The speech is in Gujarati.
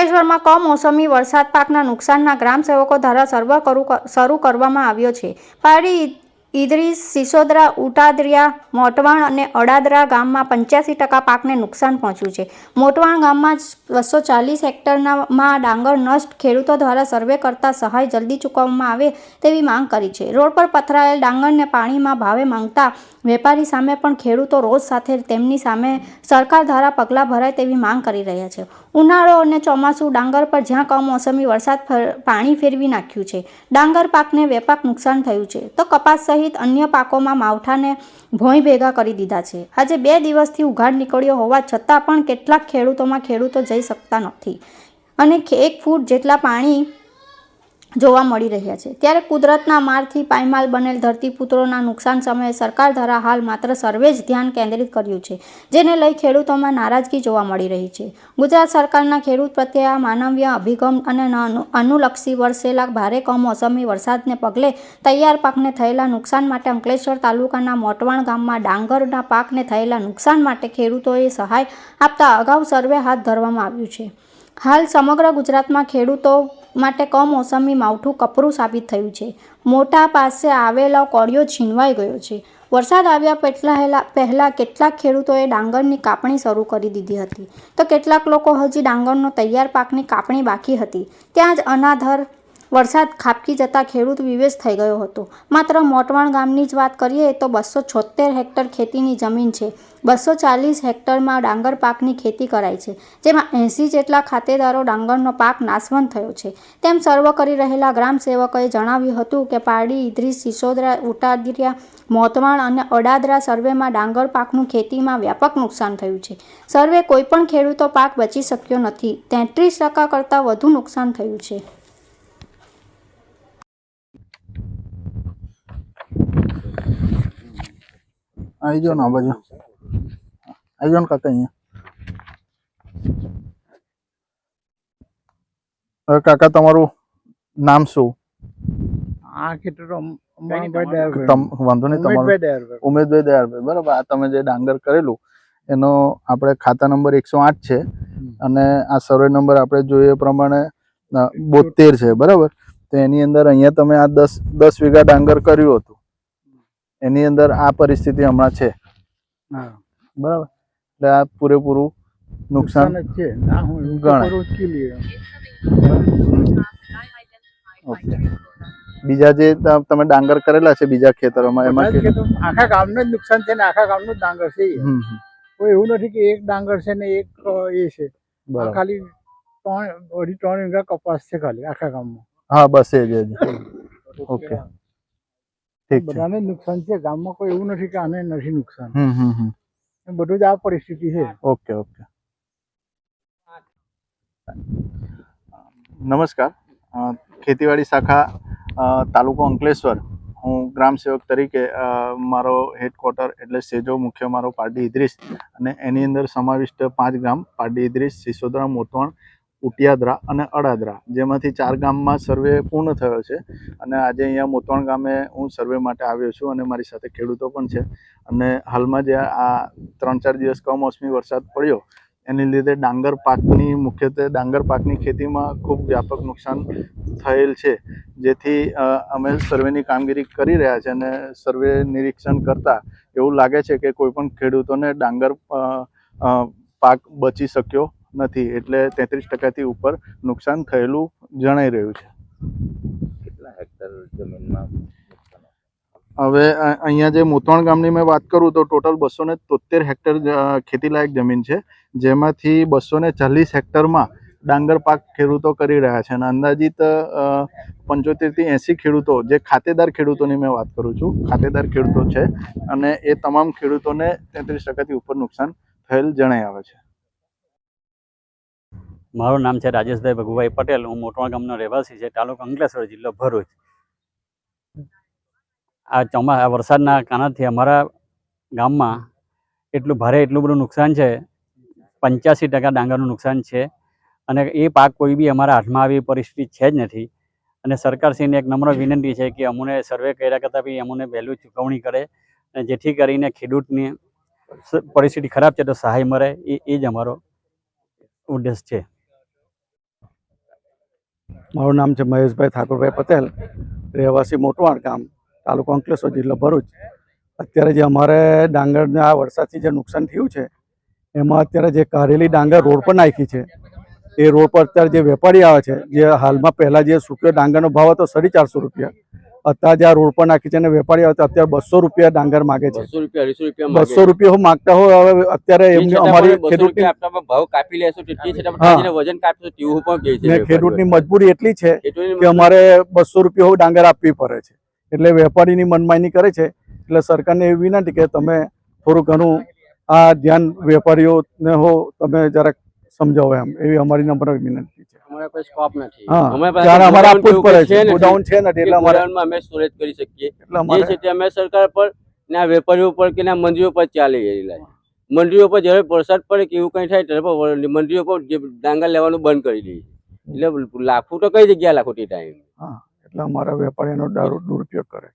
અંકલેશ્વરમાં કમોસમી વરસાદ પાકના નુકસાનના ગ્રામસેવકો દ્વારા સર્વે શરૂ કરવામાં આવ્યો છે. પારડી ઈદરીસ, સિસોદરા, ઉટાદરિયા, મોટવાણ અને અડાદરા ગામમાં પંચ્યાસી ટકા પાકને નુકસાન પહોંચ્યું છે. મોટવાણ ગામમાં બસો ચાલીસ હેક્ટરમાં ડાંગર નષ્ટ ખેડૂતો દ્વારા સર્વે કરતા સહાય જલ્દી ચૂકવવામાં આવે તેવી માંગ કરી છે. રોડ પર પથરાયેલ ડાંગરને પાણીમાં ભાવે માંગતા વેપારી સામે પણ ખેડૂતો રોજ સાથે તેમની સામે સરકાર દ્વારા પગલાં ભરાય તેવી માંગ કરી રહ્યા છે. ઉનાળો અને ચોમાસું ડાંગર પર જ્યાં કમોસમી વરસાદ પાણી ફેરવી નાખ્યું છે. ડાંગર પાકને વ્યાપક નુકસાન થયું છે. તો કપાસ સહિત અન્ય પાકોમાં માવઠાને ભોંય ભેગા કરી દીધા છે. આજે બે દિવસથી ઉઘાડ નીકળ્યો હોવા છતાં પણ કેટલાક ખેડૂતોમાં ખેડૂતો જઈ શકતા નથી. અને એક ફૂટ જેટલા પાણી જોવા મળી રહ્યા છે. ત્યારે કુદરતના મારથી પાયમાલ બનેલ ધરતીપુત્રોના નુકસાન સમયે સરકાર દ્વારા હાલ માત્ર સર્વે જ ધ્યાન કેન્દ્રિત કર્યું છે, જેને લઈ ખેડૂતોમાં નારાજગી જોવા મળી રહી છે. ગુજરાત સરકારના ખેડૂત પ્રત્યે આ માનવીય અભિગમ અને અનુલક્ષી વરસેલા ભારે કમોસમી વરસાદને પગલે તૈયાર પાકને થયેલા નુકસાન માટે અંકલેશ્વર તાલુકાના મોટવાણ ગામમાં ડાંગરના પાકને થયેલા નુકસાન માટે ખેડૂતોએ સહાય આપતા અગાઉ સર્વે હાથ ધરવામાં આવ્યું છે. હાલ સમગ્ર ગુજરાતમાં ખેડૂતો માટે કમોસમી માવઠું કપરું સાબિત થયું છે. મોટા પાસે આવેલો કોળિયો છીનવાઈ ગયો છે. વરસાદ આવ્યા પહેલા પહેલાં કેટલાક ખેડૂતોએ ડાંગરની કાપણી શરૂ કરી દીધી હતી. તો કેટલાક લોકો હજી ડાંગરનો તૈયાર પાકની કાપણી બાકી હતી. ત્યાં જ અનાધર વરસાદ ખાબકી જતાં ખેડૂત વિવેશ થઈ ગયો હતો. માત્ર મોટવાણ ગામની જ વાત કરીએ તો બસો છોતેર હેક્ટર ખેતીની જમીન છે. બસો ચાલીસ હેક્ટરમાં ડાંગર પાકની ખેતી કરાય છે. જેમાં એંસી જેટલા ખાતેદારો ડાંગરનો પાક નાશવંત થયો છે. તેમ સર્વ કરી રહેલા ગ્રામસેવકોએ જણાવ્યું હતું કે પારડી, ઇદ્રીસ, સિસોદરા, ઉટાદરિયા, મોતવાણ અને અડાદરા સર્વેમાં ડાંગર પાકનું ખેતીમાં વ્યાપક નુકસાન થયું છે. સર્વે કોઈપણ ખેડૂતો પાક બચી શક્યો નથી. તેત્રીસ ટકા કરતાં વધુ નુકસાન થયું છે. આવી જાઓ ને આ બાજુ. આવી જાઓ ને કાકા અહીંયા. હવે કાકા તમારું નામ શું? આ વાંધો નહીં તમારું ઉમેશભાઈ દયાળભાઈ બરાબર. આ તમે જે ડાંગર કરેલું એનો આપણે ખાતા નંબર એકસો આઠ છે. અને આ સર્વે નંબર આપણે જોઈએ એ પ્રમાણે બોતેર છે બરાબર? તો એની અંદર અહીંયા તમે આ દસ દસ વીઘા ડાંગર કર્યું હતું. એની અંદર આ પરિસ્થિતિ હમણાં છે. બરાબર? એટલે આ પૂરેપૂરું નુકસાન છે. ઓકે. બીજા જે તમે ડાંગર કરેલા છે બીજા ખેતરોમાં એમાં આખા ગામનું જ નુકસાન છે ને આખા ગામનું જ ડાંગર છે. કોઈ એવું નથી કે એક ડાંગર છે ને એક એ છે. ખાલી ત્રણ અઢી ત્રણ વીઘા કપાસ છે ખાલી આખા ગામમાં. હા બસ એ જ ઓકે. બધાને નુકસાન છે. ગામમાં કોઈ એવું નથી કે આને નથી નુકસાન. બધું જ આ પરિસ્થિતિ છે. Okay okay. નમસ્કાર. ખેતીવાડી શાખા તાલુકો અંકલેશ્વર. હું ગ્રામ સેવક તરીકે મારો હેડક્વાર્ટર એટલે સેજો મુખ્ય મારો પારડી ઇદ્રીસ અને એની અંદર સમાવિષ્ટ પાંચ ગામ પારડી ઇદ્રીસ સિસોદરા મોતવણ ઉટિયાદરા અને અડાદરા, જેમાંથી ચાર ગામમાં સર્વે પૂર્ણ થયો છે. અને આજે અહીંયા મોતવણ ગામે હું સર્વે માટે આવ્યો છું અને મારી સાથે ખેડૂતો પણ છે. અને હાલમાં જે આ ત્રણ ચાર દિવસ કમોસમી વરસાદ પડ્યો, એની લીધે ડાંગર પાકની, મુખ્યત્વે ડાંગર પાકની ખેતીમાં ખૂબ વ્યાપક નુકસાન થયેલ છે. જેથી અમે સર્વેની કામગીરી કરી રહ્યા છે અને સર્વે નિરીક્ષણ કરતાં એવું લાગે છે કે કોઈ પણ ખેડૂતોને ડાંગર પાક બચી શક્યો નથી એટલે તેત્રીસ ટકાથી ઉપર નુકસાન થયેલું જણાઈ રહ્યું છે. કેટલા હેક્ટર જમીનમાં હવે અહીંયા જે મોતવાણ ગામની મેં વાત કરું તો ટોટલ બસો ને તોતેર હેક્ટર ખેતીલાયક જમીન છે જેમાંથી બસો ને ચાલીસ હેક્ટરમાં ડાંગર પાક ખેડૂતો કરી રહ્યા છે અને અંદાજિત પંચોતેરથી એંસી ખેડૂતો જે ખાતેદાર ખેડૂતોની મેં વાત કરું છું ખાતેદાર ખેડૂતો છે અને એ તમામ ખેડૂતોને તેત્રીસ ટકાથી ઉપર નુકસાન થયેલ જણાઈ આવે છે. મારું નામ છે રાજેશભાઈ ભગુભાઈ પટેલ, હું મોટવા ગામનો રહેવાસી છે, તાલુકો અંકલેશ્વર જિલ્લો ભરૂચ. આ ચોમા, આ વરસાદના કારણથી અમારા ગામમાં એટલું ભારે, એટલું બધું નુકસાન છે. પંચ્યાસી ટકા ડાંગરનું નુકસાન છે. અને એ પાક કોઈ બી અમારા હાથમાં આવી પરિસ્થિતિ છે જ નથી. અને સરકારશ્રીને એક નમ્ર વિનંતી છે કે અમને સર્વે કર્યા કરતાં બી અમને વહેલું ચૂકવણી કરે અને જેથી કરીને ખેડૂતની પરિસ્થિતિ ખરાબ છે તો સહાય મળે. એ એ જ અમારો ઉદ્દેશ છે. મારું નામ છે મહેશભાઈ ઠાકોરભાઈ પટેલ, રહેવાસી મોટવાણ ગામ, તાલુકો અંકલેશ્વર, જિલ્લો ભરૂચ. અત્યારે જે અમારે ડાંગરને આ વરસાદથી જે નુકસાન થયું છે, એમાં અત્યારે જે કારેલી ડાંગર રોડ પર નાખી છે. એ રોડ પર અત્યારે જે વેપારી આવે છે, જે હાલમાં પહેલાં જે સુક્યો ડાંગરનો ભાવ હતો સાડી ચારસો રૂપિયા અત્યારે આ રોડ પર નાખી છે અને વેપારી અત્યારે બસો રૂપિયા ડાંગર માગે છે. બસો રૂપિયા હું માગતા હોય હવે અત્યારે. એમની અમારી ખેડૂતની ખેડૂતની મજબૂરી એટલી છે કે અમારે બસો રૂપિયા ડાંગર આપવી પડે છે. એટલે વેપારીની મનમાની કરે છે. એટલે સરકારને એવી વિનંતી કે તમે થોડું ઘણું આ ધ્યાન વેપારીઓને હો તમે જરાક સમજાવો એમ એવી અમારી નમ્ર વિનંતી છે. અમારા કોઈ સ્કોપ નથી. હા ત્યારે અમારે આપવું જ પડે છે ગોડાઉન છે નથી એટલે અમારે અમે સ્ટોરેજ કરી શકીએ. એટલે અમારે છે તે અમે સરકાર પર ના વેપારીઓ પર કે ના મંડળીઓ પર ચાલી રહેલા છે મંડળીઓ પર જ્યારે વરસાદ પડે કે એવું કંઈ થાય ત્યારે મંડીઓ પર ડાંગર લેવાનું બંધ કરી દે એટલે લાખો તો કઈ જગ્યા લાખો તે ટાઈમ એટલે અમારા વેપારીનો દારૂ દુરુપયોગ કરે